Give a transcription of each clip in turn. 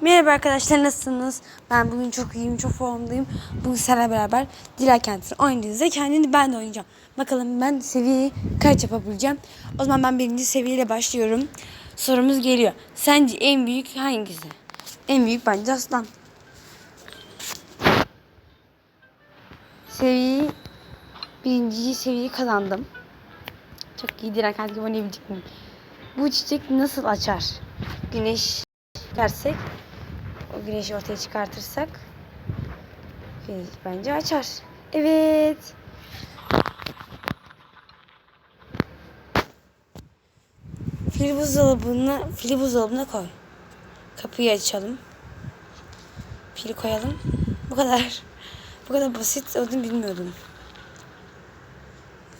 Merhaba arkadaşlar nasılsınız? Ben bugün çok iyiyim, çok formdayım. Bugün seninle beraber Dila Kent'in oynayacağız. Kendini ben de oynayacağım. Bakalım ben seviyeyi kaç yapabileceğim. O zaman ben birinci seviyeyle başlıyorum. Sorumuz geliyor. Sence en büyük hangisi? En büyük bence aslan. Seviyeyi, birinci seviyeyi kazandım. Çok iyi Dila Kent gibi oynayabilecek miyim? Bu çiçek nasıl açar? Güneş dersek güneşi ortaya çıkartırsak güneş bence açar. Evet. Fil buzdolabına, fili buzdolabına koy. Kapıyı açalım. Fili koyalım. Bu kadar. Bu kadar basit olduğunu bilmiyordum.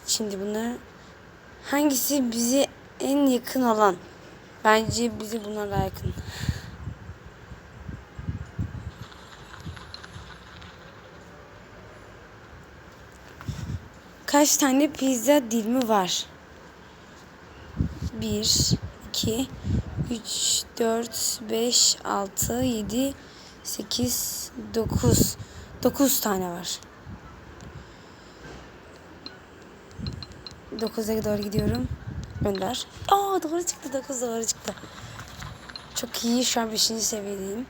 Şimdi bunlar hangisi bize en yakın olan? Bence bize bunlar daha yakın. Kaç tane pizza dilimi var? 1, 2, 3, 4, 5, 6, 7, 8, 9. 9 tane var. 9'a doğru gidiyorum. Gönder. Aa doğru çıktı. 9 doğru çıktı. Çok iyi. Şu an 5. seviyedeyim.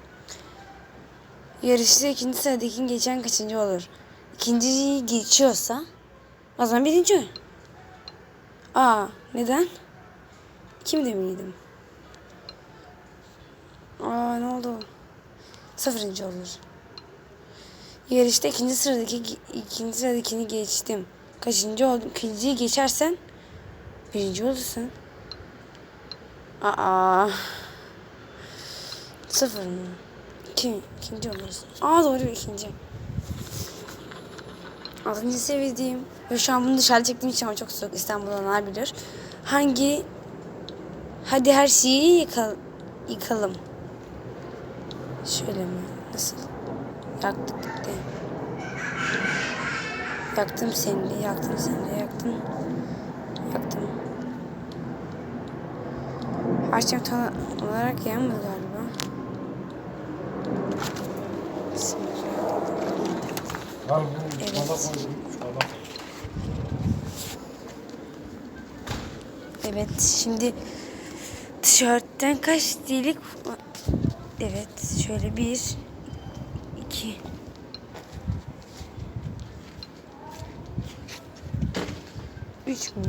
Yarışta ikinci sıradaki geçen kaçıncı olur? İkinciyi geçiyorsa o birinci. Aa neden? Kim demeliydim? Aa ne oldu? Sıfırıncı olur. Yarışta ikinci sıradaki ikinci sıradakini geçtim. Kaçıncı oldum? İkinciyi geçersen birinci olursun. Aa. Sıfır mı? İki, ikinci olursun. Aa doğru ikinci. Altıncı seviyedeyim. Ve şu an bunu dışarıda çektiğim için ama çok soğuk. İstanbul'dan bilir. Hangi Hadi her şeyi yıkal yıkalım. Şöyle mi? Nasıl? Yaktık gitti. Yaktım seni de, yaktım seni de, yaktım. Yaktım. Her şey tam olarak yanmadı galiba. Evet. Evet şimdi tişörtten kaç delik Evet şöyle bir iki Üç mü?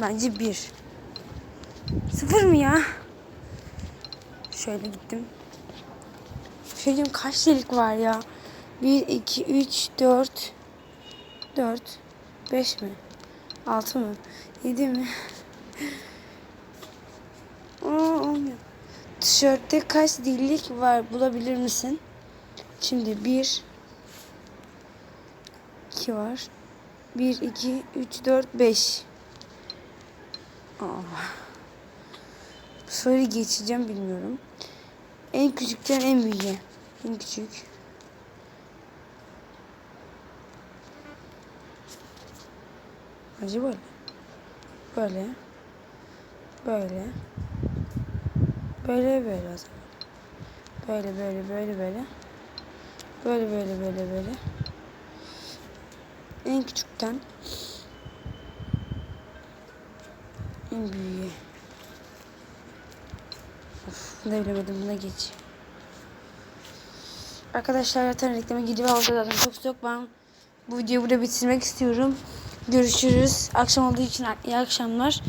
Bence bir. Sıfır mı ya? Şöyle gittim. Şöyle kaç delik var ya? Bir, iki, üç, dört, dört, beş mi? Altı mı? Yedi mi? Aa, olmuyor. Tişörtte kaç dillik var bulabilir misin? Şimdi bir, iki var. Bir, iki, üç, dört, beş. Aa. Bu soruyu geçeceğim bilmiyorum. En küçükten en büyüğe. En küçük. Acı böyle. Böyle. Böyle. Böyle böyle. Böyle böyle böyle böyle. Böyle böyle böyle böyle. En küçükten en büyüğe. Of, da bilemedim. Buna geç. Arkadaşlar zaten reklama gidiyor oldu zaten çok çok ben bu videoyu burada bitirmek istiyorum. Görüşürüz. Akşam olduğu için iyi akşamlar.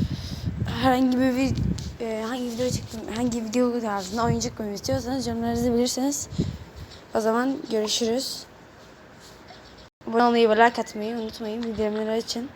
Herhangi bir vid e, hangi video çektim, hangi video tarzında oyuncak koymak istiyorsanız yorumlarınızı bilirsiniz. O zaman görüşürüz. Abone olmayı ve like atmayı unutmayın. Bildirimleri açın.